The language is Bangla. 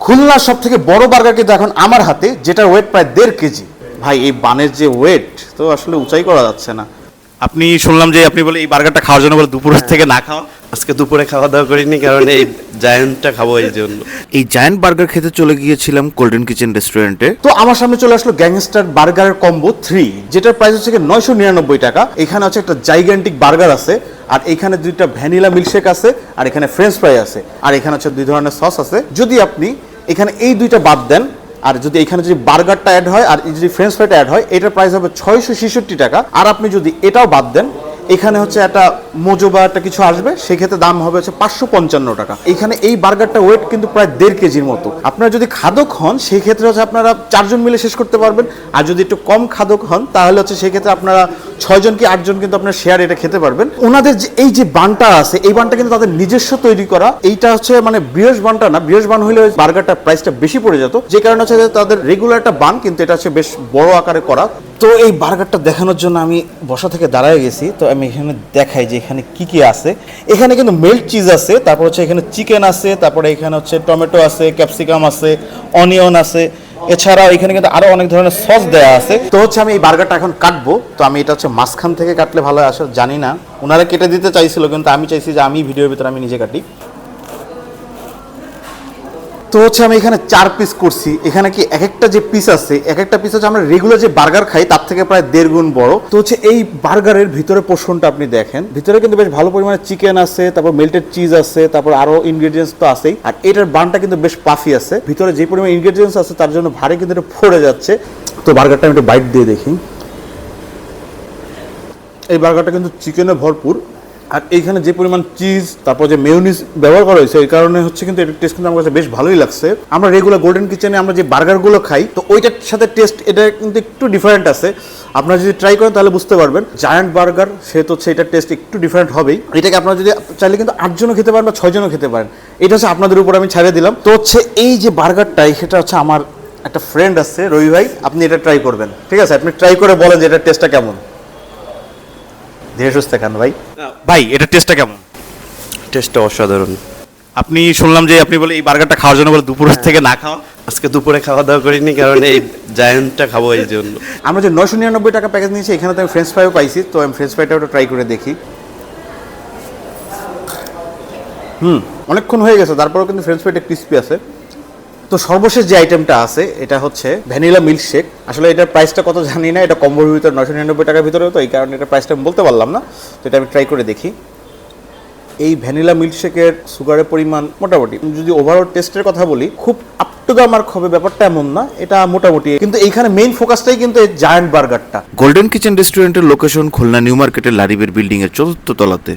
খুলনার সব থেকে বড় বার্গার কিন্তু এখন আমার হাতে যেটা ওয়েট প্রায় দেড় কেজি। ভাই এই বানের যে ওয়েট তো আসলে উঁচাই করা যাচ্ছে না। আপনি শুনলাম যে আপনি বলে এই বার্গারটা খাওয়ার জন্য বলে দুপুর থেকে না খাওয়া। আজকে দুপুরে খাওয়া দাওয়া করিনি কারণ এই জায়ান্টটা খাব এই জন্য। এই জায়ান্ট বার্গার খেতে চলে গিয়েছিলাম গোল্ডেন কিচেন রেস্টুরেন্টে তো আমার সামনে চলে আসলো গ্যাংস্টার বার্গারের কম্বো থ্রি যেটার প্রাইস হচ্ছে নয়শো নিরানব্বই টাকা। এখানে হচ্ছে একটা জাইগ্যান্টিক বার্গার আছে আর এখানে দুইটা ভ্যানিলা মিল্কশেক আছে আর এখানে ফ্রেঞ্চ ফ্রাই আছে আর এখানে হচ্ছে দুই ধরনের সস আছে। যদি আপনি এখানে এই দুইটা বাদ দেন আর যদি এখানে যদি বার্গারটা অ্যাড হয় আর যদি ফ্রেঞ্চ ফ্রাইটা অ্যাড হয় এটার প্রাইস হবে ছয়শো ছেষট্টি টাকা। আর আপনি যদি এটাও বাদ দেন এখানে হচ্ছে একটা মোজো বা একটা কিছু আসবে, সেক্ষেত্রে দাম হবে হচ্ছে পাঁচশো পঞ্চান্ন টাকা। এখানে এই বার্গারটা ওয়েট কিন্তু প্রায় দেড় কেজির মতো। আপনারা যদি খাদক হন সেই ক্ষেত্রে হচ্ছে আপনারা চারজন মিলে শেষ করতে পারবেন। আর যদি একটু কম খাদক হন, তাহলে হচ্ছে সেই ক্ষেত্রে আপনারা ছয়জন কি আটজন কিন্তু আপনার শেয়ার এটা খেতে পারবেন। ওনাদের যে এই যে বানটা আছে, এই বানটা কিন্তু তাদের নিজস্ব তৈরি করা। এইটা হচ্ছে মানে বৃহস্প বানটা না বৃহস্প বান ওই বার্গারটার প্রাইসটা বেশি পড়ে যেত। যে কারণে হচ্ছে তাদের রেগুলার একটা বান, কিন্তু এটা হচ্ছে বেশ বড় আকারে করা। তো এই বার্গারটা দেখানোর জন্য আমি বসা থেকে দাঁড়ায় গেছি। তো আমি এখানে দেখাই যে এখানে কি কি আছে। এখানে কিন্তু মেল্ট চিজ আছে, তারপর হচ্ছে এখানে চিকেন আছে, তারপরে এখানে হচ্ছে টমেটো আছে, ক্যাপসিকাম আছে, অনিয়ন আছে। এছাড়াও এখানে কিন্তু আরও অনেক ধরনের সস দেওয়া আছে। তো হচ্ছে আমি এই বার্গারটা এখন কাটবো, তো আমি এটা হচ্ছে মাঝখান থেকে কাটলে ভালো আসলে জানি না। ওনারা কেটে দিতে চাইছিল, কিন্তু আমি চাইছি যে আমি ভিডিওর ভিতরে আমি নিজে কাটি। তো হচ্ছে আমি এখানে চার পিস করছি। এখানে কি এক একটা যে পিস আছে এক একটা পিস হচ্ছে আমরা রেগুলার যে বার্গার খাই, তার থেকে প্রায় দেড় গুণ বড়। তো হচ্ছে এই বার্গারের ভিতরে পোর্শনটা আপনি দেখেন। ভিতরে কিন্তু বেশ ভালো পরিমাণে চিকেন আছে, তারপর মেল্টেড চিজ আছে, তারপর আরও ইনগ্রেডিয়েন্টস তো আছেই। আর এটার বানটা কিন্তু বেশ পাফি আছে। ভিতরে যে পরিমাণ ইনগ্রেডিয়েন্টস আছে, তার জন্য ভারী কিন্তু এটা ফোড়ে যাচ্ছে। তো বার্গারটা আমি একটু বাইট দিয়ে দেখি। এই বার্গারটা কিন্তু চিকেনে ভরপুর। আর এইখানে যে পরিমাণ চিজ তারপর যে মেয়নিজ ব্যবহার করা হয়েছে, এই কারণে হচ্ছে কিন্তু এটার টেস্ট কিন্তু আমার কাছে বেশ ভালোই লাগছে। আমরা রেগুলার গোল্ডেন কিচেনে আমরা যে বার্গারগুলো খাই, তো ওইটার সাথে টেস্ট এটা কিন্তু একটু ডিফারেন্ট আছে। আপনারা যদি ট্রাই করেন তাহলে বুঝতে পারবেন। জায়ান্ট বার্গার সেহেতু হচ্ছে এটার টেস্ট একটু ডিফারেন্ট হবেই। এটাকে আপনারা যদি চাইলে কিন্তু আটজনও খেতে পারেন বা ছয়জনও খেতে পারেন। এটা হচ্ছে আপনাদের উপর আমি ছাড়িয়ে দিলাম। তো হচ্ছে এই যে বার্গারটাই সেটা হচ্ছে আমার একটা ফ্রেন্ড আছে, রবি ভাই। আপনি এটা ট্রাই করবেন। ঠিক আছে? আপনি ট্রাই করে বলেন যে এটার টেস্টটা কেমন। ধীরে সুস্থ খান ভাই। ভাই এটার টেস্টটা কেমন? টেস্টটা অসাধারণ। আপনি শুনলাম যে আপনি বলে এই বার্গারটা খাওয়ার জন্য বলে দুপুর থেকে না খাওয়া। আজকে দুপুরে খাওয়া দাওয়া করিনি কারণ এই জায়ান্টটা খাব এই জন্য। আমরা যে নশো নিরানব্বই টাকা প্যাকেজ নিয়েছি এখানে তো আমি ফ্রেঞ্চ ফ্রাইও পাইছি তো আমি ফ্রেঞ্চ ফ্রাইটা ওটা ট্রাই করে দেখি। হুম। অনেকক্ষণ হয়ে গেছে তারপরেও কিন্তু ফ্রেঞ্চ ফ্রাইটা ক্রিস্পি আছে। তো সর্বশেষ যে আইটেমটা আছে, এটা হচ্ছে ভ্যানিলা মিল্কশেক। আসলে এটার প্রাইসটা কত জানি না, এটা কম্বোর ভিতরে নশো নিরানব্বই টাকার ভিতরে তো, এই কারণে এটার প্রাইসটা আমি বলতে পারলাম না। তো এটা আমি ট্রাই করে দেখি। এই ভ্যানিলা মিল্কশেকের সুগারের পরিমাণ মোটামুটি যদি ওভারঅল টেস্টের কথা বলি, খুব আপ টু দ্য মার্ক হবে ব্যাপারটা এমন না, এটা মোটামুটি। কিন্তু এইখানে মেইন ফোকাসটাই কিন্তু এই জায়ান্ট বার্গারটা গোল্ডেন কিচেন রেস্টুরেন্টের লোকেশন খুলনা নিউ মার্কেটের লারিবের বিল্ডিং এর চতুর্থ তলাতে।